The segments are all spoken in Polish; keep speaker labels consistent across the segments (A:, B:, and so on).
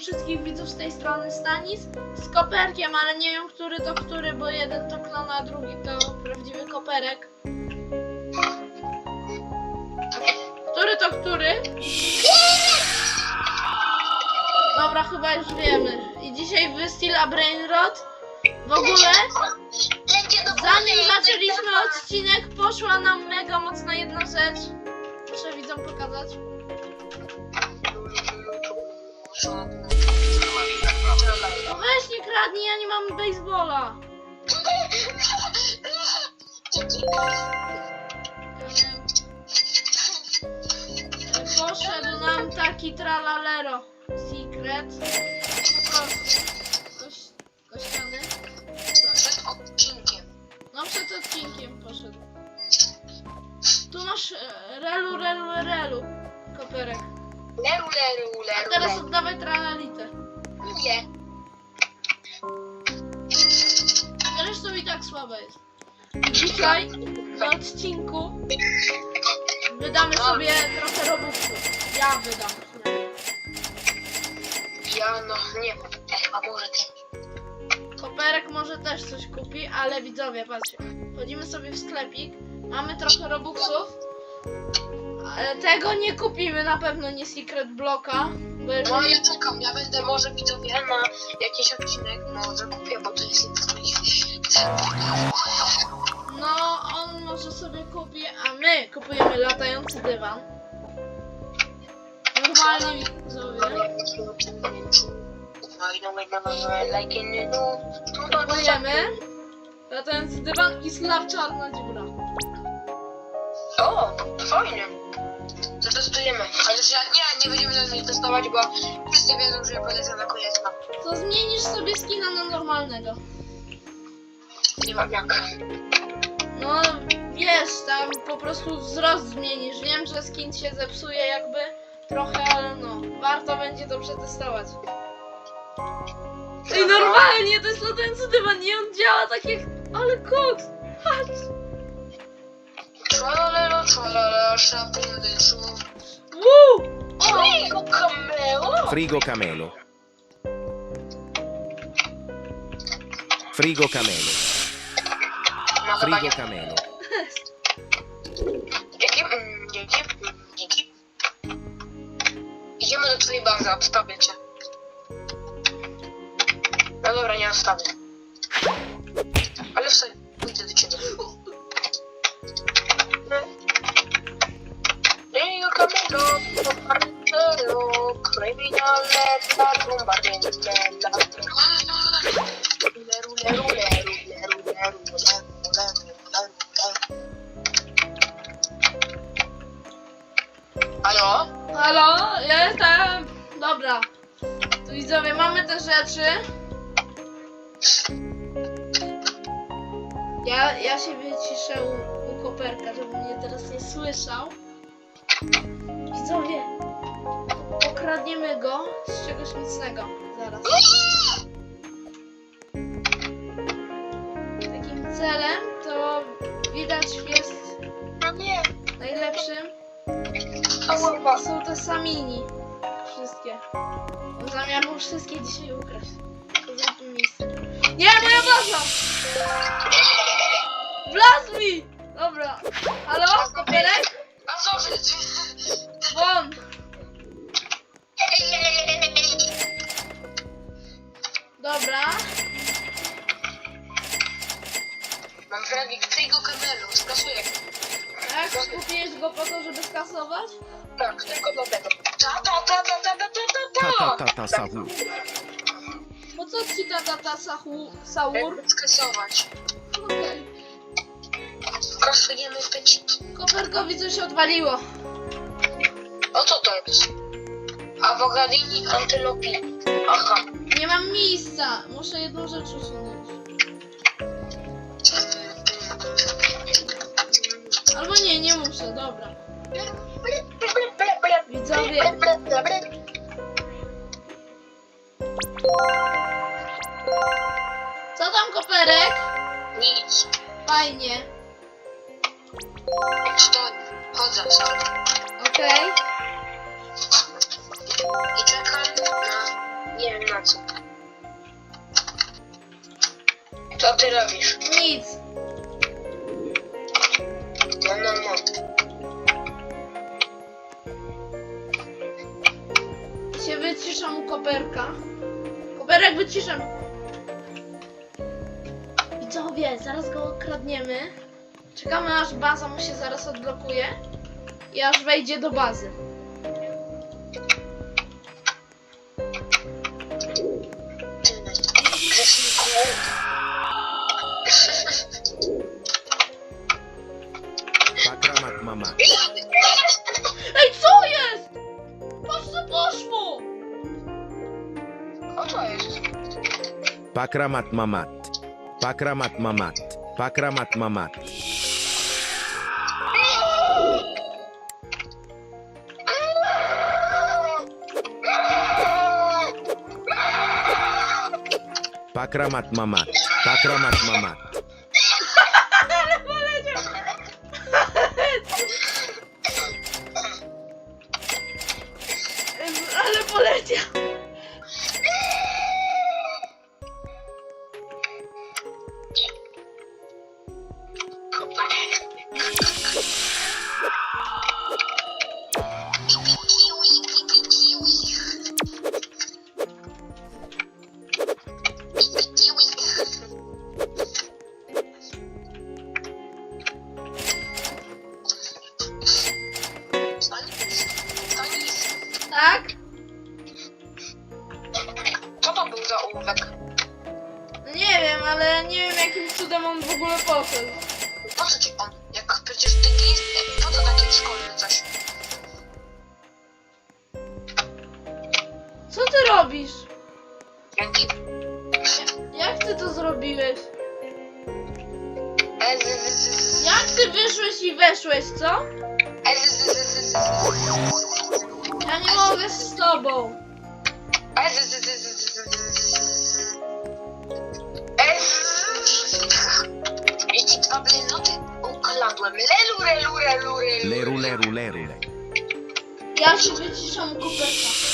A: wszystkich widzów z tej strony Stanis z koperkiem, ale nie wiem który to który, bo jeden to klon, a drugi to prawdziwy koperek. Który to który? Dobra, chyba już wiemy. I dzisiaj wystyla Brainrot. W ogóle, zanim zaczęliśmy odcinek, poszła nam mega mocna jedna rzecz. Muszę widzom pokazać. No weź nie kradnij, ja nie mam baseballa. Poszedł nam taki tralalero. Secret. Kościany.
B: Przed odcinkiem.
A: No przed odcinkiem poszedł. Tu masz e, relu, relu, relu. Koperek.
B: Leru, leru,
A: A
B: leru,
A: teraz
B: leru.
A: oddawaj tralalitę.
B: Nie.
A: Zresztą i tak słaba jest. Dzisiaj na odcinku wydamy sobie trochę robuxów. Ja wydam.
B: Ja no nie wiem. Ej, a może ty?
A: Koperek może też coś kupi, ale widzowie, patrzcie. Wchodzimy sobie w sklepik, mamy trochę robuxów. Tego nie kupimy, na pewno nie Secret Blocka. Bo
B: No ja czekam, ja będę może widzowie na jakiś odcinek, może kupię, bo to jest jeden z moich
A: No, on może sobie kupi, a my kupujemy latający dywan. Normalnie widzowie. Kupujemy latający dywan i czarna dziura.
B: O, fajnie. Zatestujemy. Chociaż ja nie, nie będziemy teraz testować, bo wszyscy wiedzą, że ja polecę na koniec.
A: To zmienisz sobie skina na normalnego.
B: nie mam jak.
A: No wiesz, tam po prostu wzrost zmienisz. Wiem, że skin się zepsuje jakby trochę, ale no, warto będzie to przetestować. Ej, normalnie, to jest latający dywan i on działa tak jak... Ale koks! Patrz!
B: Szalala, szalala, szampundyszu.
A: Woo!
C: Frigo camelo! Frigo camelo.
B: Frigo camelo.
C: Frigo camelo.
B: Jaki, mm, jaki. Idziemy do twojej bazy, obstawię cię. No dobra, nie
A: obstawię. Okradniemy go z czegoś mocnego. Zaraz. Takim celem to widać jest
B: No
A: najlepszym są, te samini. Wszystkie. Mam zamiar mu wszystkie dzisiaj ukraść. Miejsce. Nie, moja baza! Wlazł mi! Dobra. Halo?
B: Wy?
A: Won! Dobra.
B: Mam fragik twojego kamelu, skasuję.
A: Tak, kupiłeś go po to, żeby skasować?
B: Tak, tylko do tego. Ta ta ta ta ta ta ta
C: Ta
B: ta
C: ta ta ta sawu.
A: Po co ci ta tata sahu, saur?
B: Jakby skasować.
A: Okej.
B: Skasujemy w peciki.
A: Koperkowi coś odwaliło.
B: O co to jest? Avogadini antylopini. Aha.
A: Nie mam miejsca. Muszę jedną rzecz usunąć. Albo nie, nie muszę, dobra. Widzowie. Co tam koperek?
B: Nic.
A: Fajnie.
B: Stoi. Chodzę sobie.
A: Okej.
B: I czekam na nocy. Co ty robisz?
A: Nic.
B: No, no, no.
A: Się wyciszam koperka. Koperek wyciszam. Widzowie, zaraz go okradniemy. Czekamy aż baza mu się zaraz odblokuje. I aż wejdzie do bazy.
C: Pakramat mamat. Pakramat mamat. Pakramat mamat. Pakramat mamat. Pakramat mamat.
B: Co ty
A: robisz? Jak ty to zrobiłeś? Jak ty wyszłeś i weszłeś, co? Ja nie mogę z tobą.
B: I ci dwa blenoty ukradłem. Lelu, relu, relu, relu.
C: Leru leru leru. le.
A: Ja się wyciszam koperka.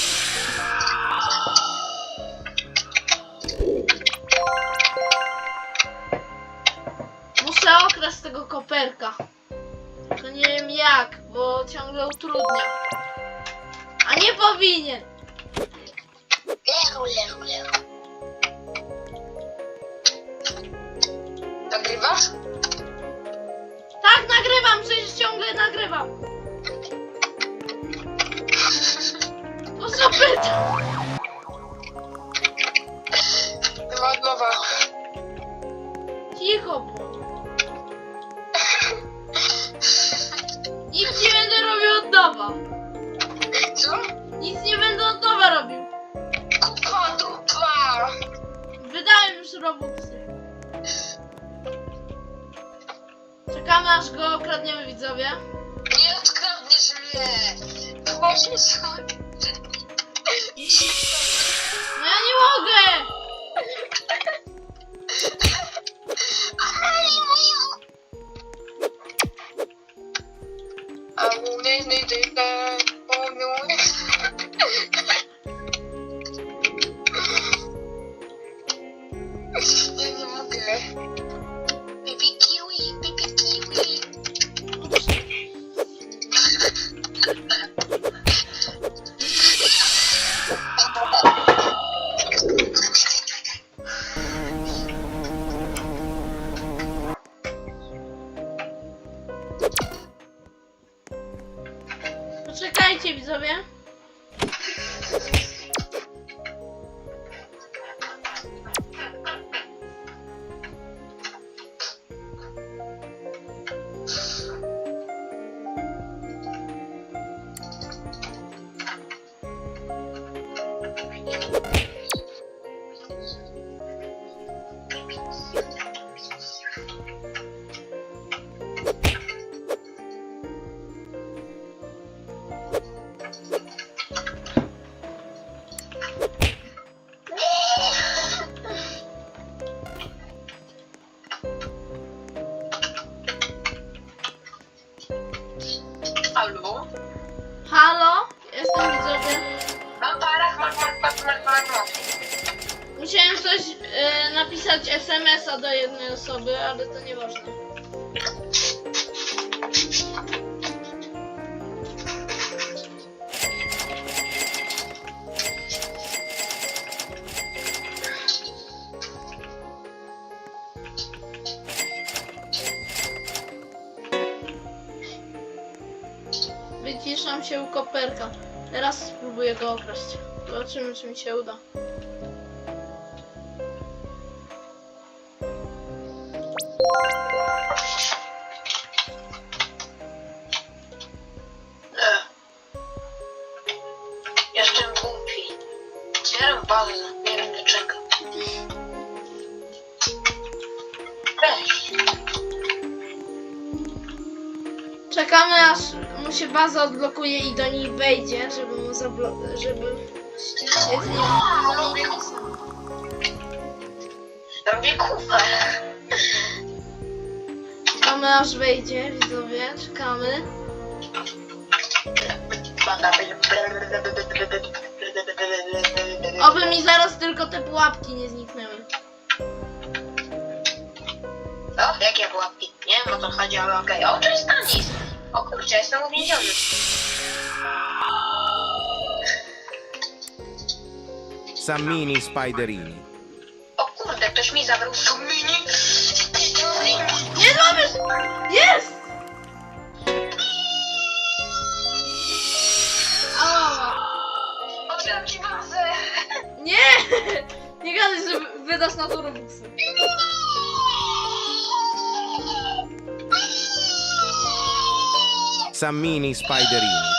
A: To nie wiem jak, bo ciągle utrudnia. A nie powinien.
B: Leru, leru, leru. Nagrywasz?
A: Tak, nagrywam, przecież ciągle nagrywam. Po co pytam? Cicho bądź. Nic nie będę robił od nowa.
B: Co?
A: Nic nie będę od nowa robił.
B: Kupa, dupa.
A: Wydałem już robuxy. Czekamy aż go okradniemy widzowie.
B: Nie odkradniesz mnie. Sobie.
A: No ja nie mogę!
B: nie,
A: spróbuję go okraść. Zobaczymy, czy mi się uda.
B: E.
A: baza odblokuje i do niej wejdzie, żeby mu zablo- żeby się z nim.
B: Robię kupę.
A: Czekamy aż wejdzie, widzowie, czekamy. Oby mi zaraz tylko te pułapki nie zniknęły.
B: O, jakie pułapki? Nie wiem o co chodzi, ale okej. O, to jest. O kurczę, jestem uwięziony.
C: Sammini Spiderini.
B: O kurde, ktoś mi zabrał sumienie.
A: Nie zrobisz! Jest! O,
B: Otwieram ci bazę.
A: nie! Nie gadaj, że wydasz na to robuxy.
C: Sammini Spiderini.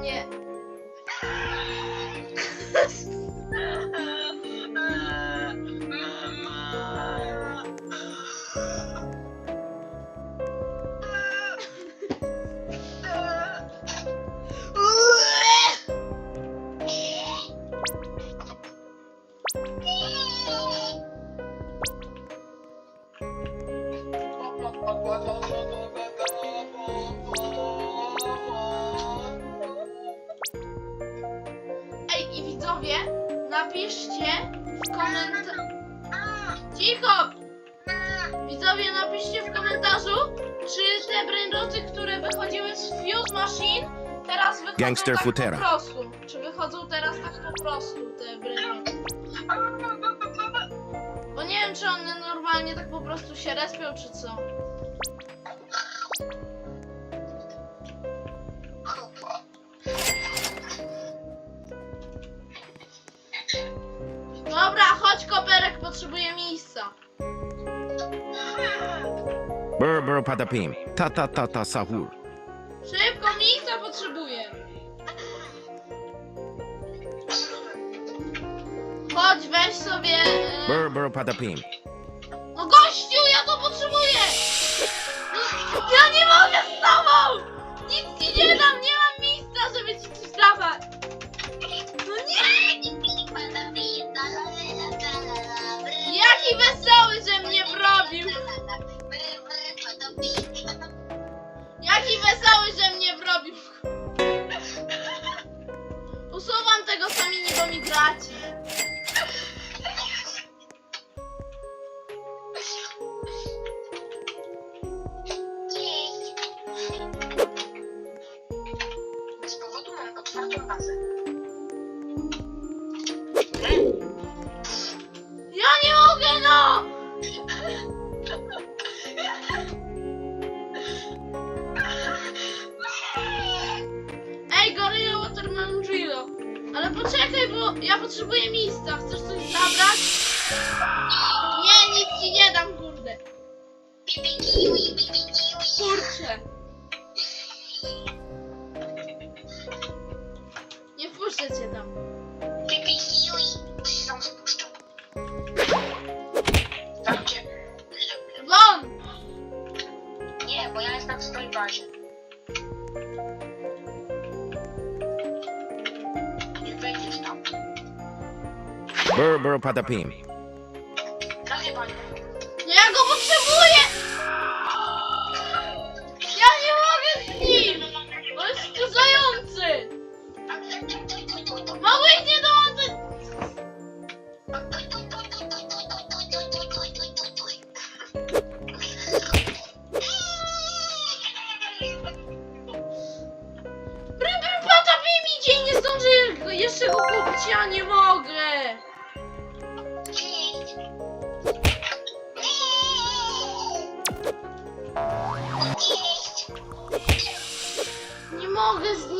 A: Nie Teraz wychodzą
C: Gangster
A: tak
C: Futera.
A: po prostu. Czy wychodzą teraz tak po prostu, te brainroty. Bo nie wiem, czy one normalnie tak po prostu się respią, czy co. Dobra, chodź koperek, potrzebuję miejsca.
C: Brr brr patapim. Ta ta ta ta sahur.
A: Szybko, miejsca potrzebuję. Chodź, weź sobie... E...
C: Brr patapim.
A: No gościu, ja to potrzebuję! No, ja nie mogę z tobą! Nic ci nie dam, nie mam miejsca, żeby ci coś dawać! No nie! Jaki wesoły, że mnie wrobił! Jaki wesoły, że mnie wrobił! Usuwam tego sami, bo mi graci. Cię. Won!
B: Nie, bo ja jestem w swojej bazie. Nie wejdziesz tam.
C: Bur bur patapim.
B: Nie
A: mogę z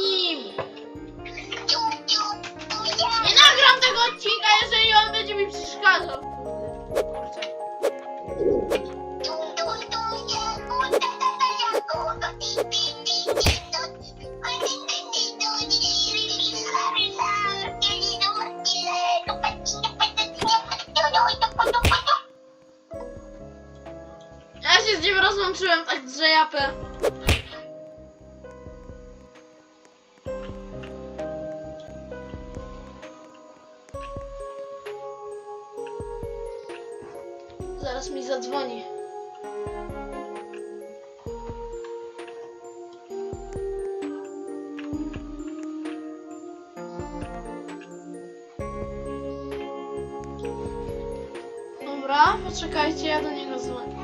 A: poczekajcie, ja do niego dzwonię.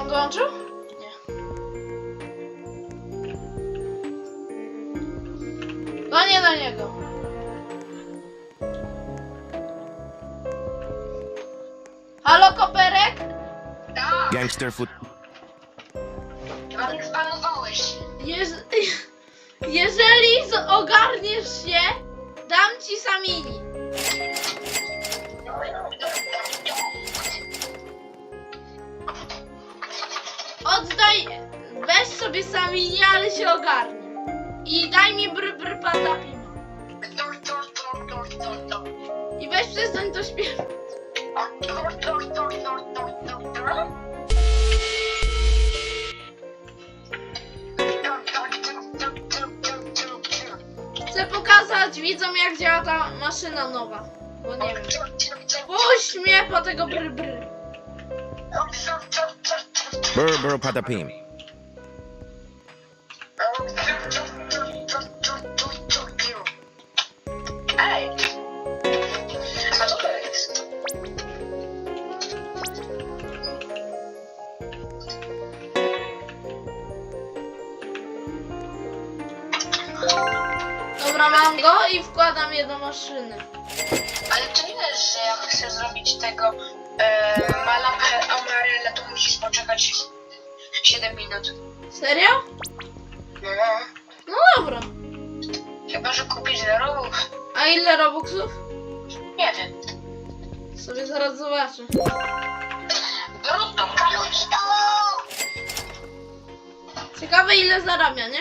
A: On dołączył? Nie. Dzwonię do niego. Halo, Koperek?
B: Tak,
C: Gangster foot.
B: chyba tak spanowałeś.
A: Jeż... Jeżeli z- ogarniesz się, dam ci samini. Sobie samini, ale się ogarnij. I daj mi br br patapim. I weź przestań to śpiewać. Chcę pokazać widzom jak działa ta maszyna nowa. Bo nie wiem. Puść mnie po tego br br.
C: Bur bur patapim.
A: I wkładam je do maszyny.
B: Ale nie jest, że jak chcę zrobić tego e, malampę amarela, to musisz poczekać 7 minut.
A: Serio?
B: No,
A: No dobra.
B: chyba, że kupisz zerowów.
A: A ile robuxów?
B: Nie wiem.
A: Sobie zaraz zobaczę.
B: Brutto, kalorito!
A: Ciekawe ile zarabia, nie?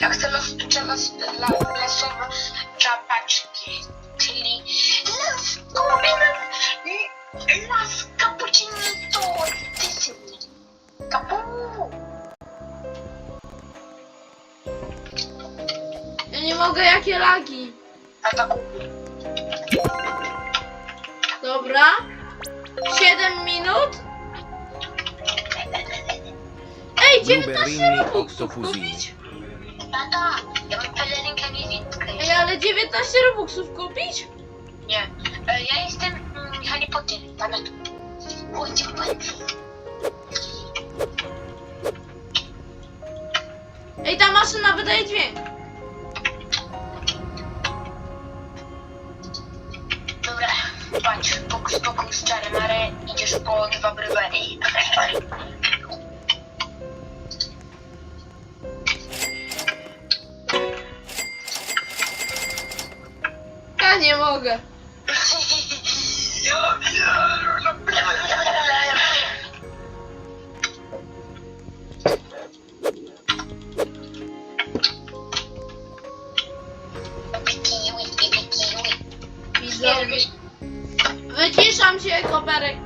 B: Ja chcę los, las, la, czapaczki, czyli las kombinat i las cappuccino Disney. Kapu!
A: Ja nie mogę, jakie lagi. Dobra. 7 minut. Ej, 19
C: Blueberry
A: robuxów kupić?
B: Tata, ja mam pelerynkę niewidkę.
A: Ej, ale 19 robuxów kupić?
B: Nie. E, ja jestem mm, Harry Potter, pamiętam. Chodź, chodź.
A: Ej, ta maszyna wydaje dźwięk.
B: Dobra, patrz, pokus, pokus, czary mary, idziesz po dwa
A: brywary. Mogę. Widzowie. Wyciszam się, koperek.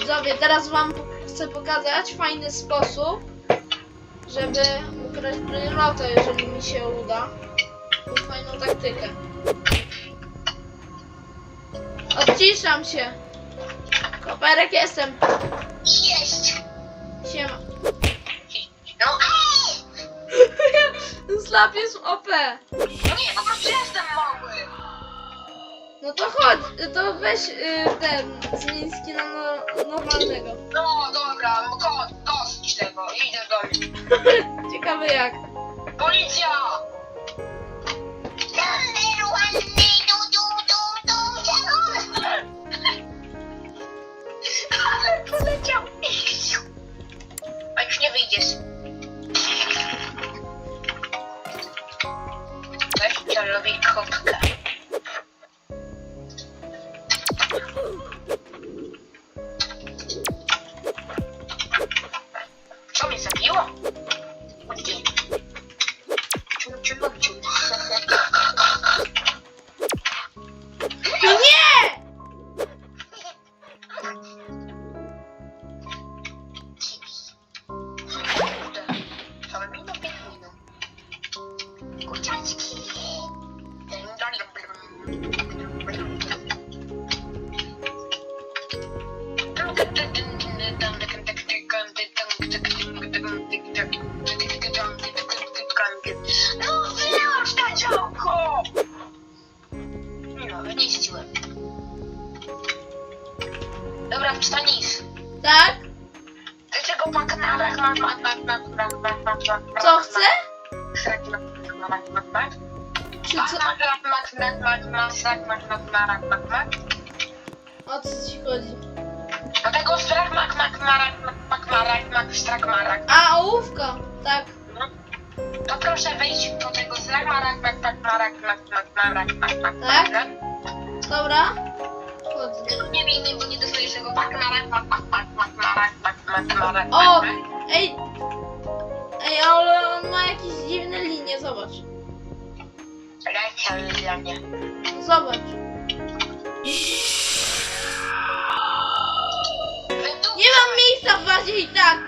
A: Widzowie, teraz wam chcę pokazać fajny sposób, żeby ukraść brylotę, jeżeli mi się uda. Tą fajną taktykę. Odciszam się. Koperek jestem.
B: Jest!
A: Siema.
B: No,
A: Slap jest OP.
B: nie, po prostu jestem mały.
A: No to chodź, to weź y, ten zmień skina na normalnego.
B: No dobra, ko, dosyć tego, idę do nich.
A: Ciekawe jak.
B: Policja! Ale poleciał. A już nie wyjdziesz. Weź robi kopkę. Mak, mak.
A: O co ci chodzi?
B: Do tego strak, mak, mak, marak, mak, mak, marak, mak, strak, marak.
A: A, ołówka. Tak.
B: To proszę wejść do tego strak, marak, mak, mak, marak, mak, mak, marak, mak, mak,
A: Tak? Dobra. Wchodzę.
B: Tylko nie mnie, bo nie dostajesz tego pak, marak, mak, mak, mak, mak, marak, mak, mak, marak,
A: O!
B: mak, mak.
A: Ej! Ej, ale on ma jakieś dziwne linie, zobacz.
B: Leciał dla mnie.
A: Zobacz. Nie mam miejsca w bazie i tak.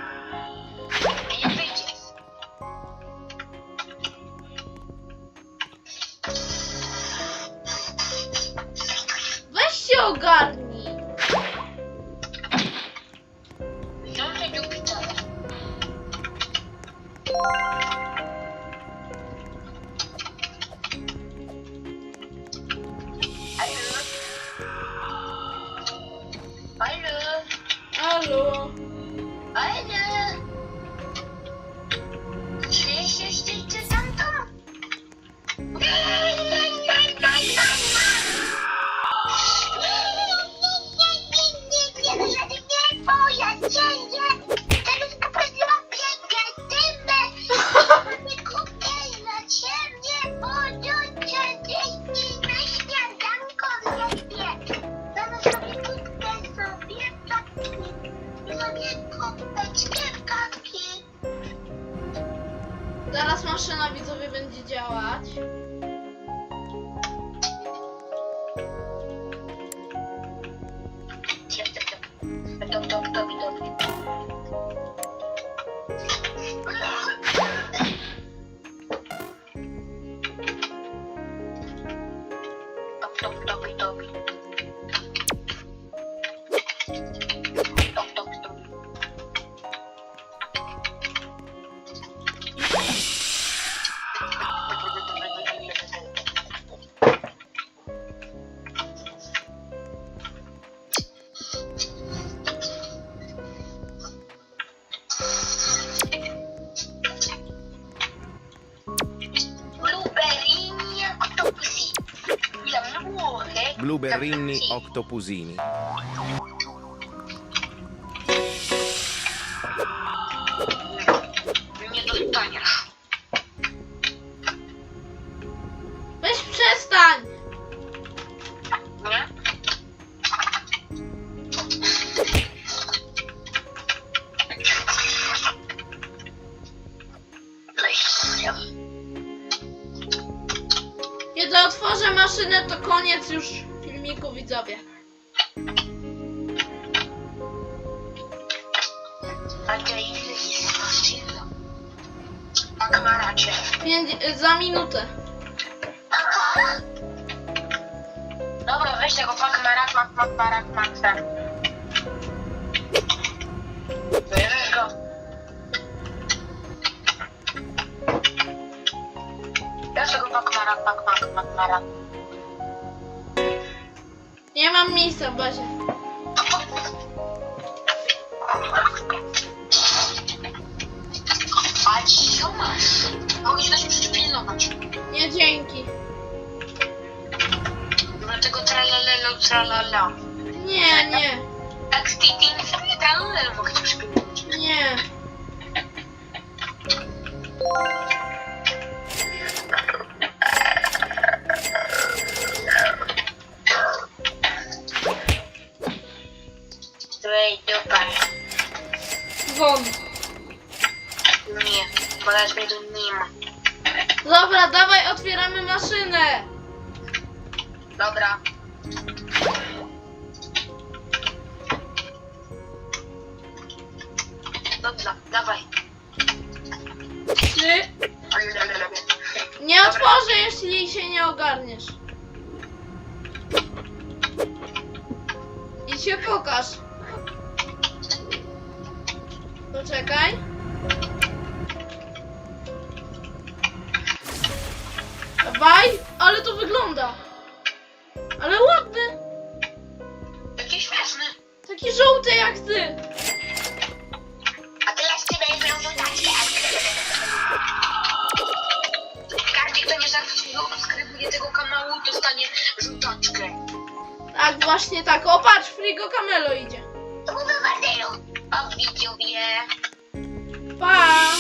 A: Weź się ogarnij.
B: Tchau, Ati. Serrini Octopusini. Nie do.
C: Weź przestań!
A: Kiedy otworzę maszynę, to koniec już widzowie. Pięć, za minutę.
B: Dobra, weź tego pakmarak, mak, mak, marak, maksa. Bierzesz go. Weź tego pakmarak, mak, mak, mak, marak.
A: Nie mam miejsca w bazie.
B: A co masz? Mogę ci dać przypilnować.
A: Nie dzięki.
B: Dlatego tralalelo, tralala.
A: Nie, nie,
B: Tak, sticking, tralalelo mogę ci przypilnować.
A: nie. Won.
B: Nie, bolać mnie nie ma.
A: Dobra, dawaj, otwieramy maszynę.
B: Dobra. Dobra, dawaj.
A: Ty nie otworzę, jeśli się nie ogarniesz. I się pokaż. Poczekaj. Dawaj, ale to wygląda. Ale ładny.
B: Jaki śmieszny.
A: Taki żółty jak ty.
B: A teraz ty będziesz miał żądacie. Każdy, kto nie zasubskrybuje tego kanału, dostanie żółtaczkę.
A: Tak, właśnie tak. O, patrz, Frigo Camelo idzie.
B: To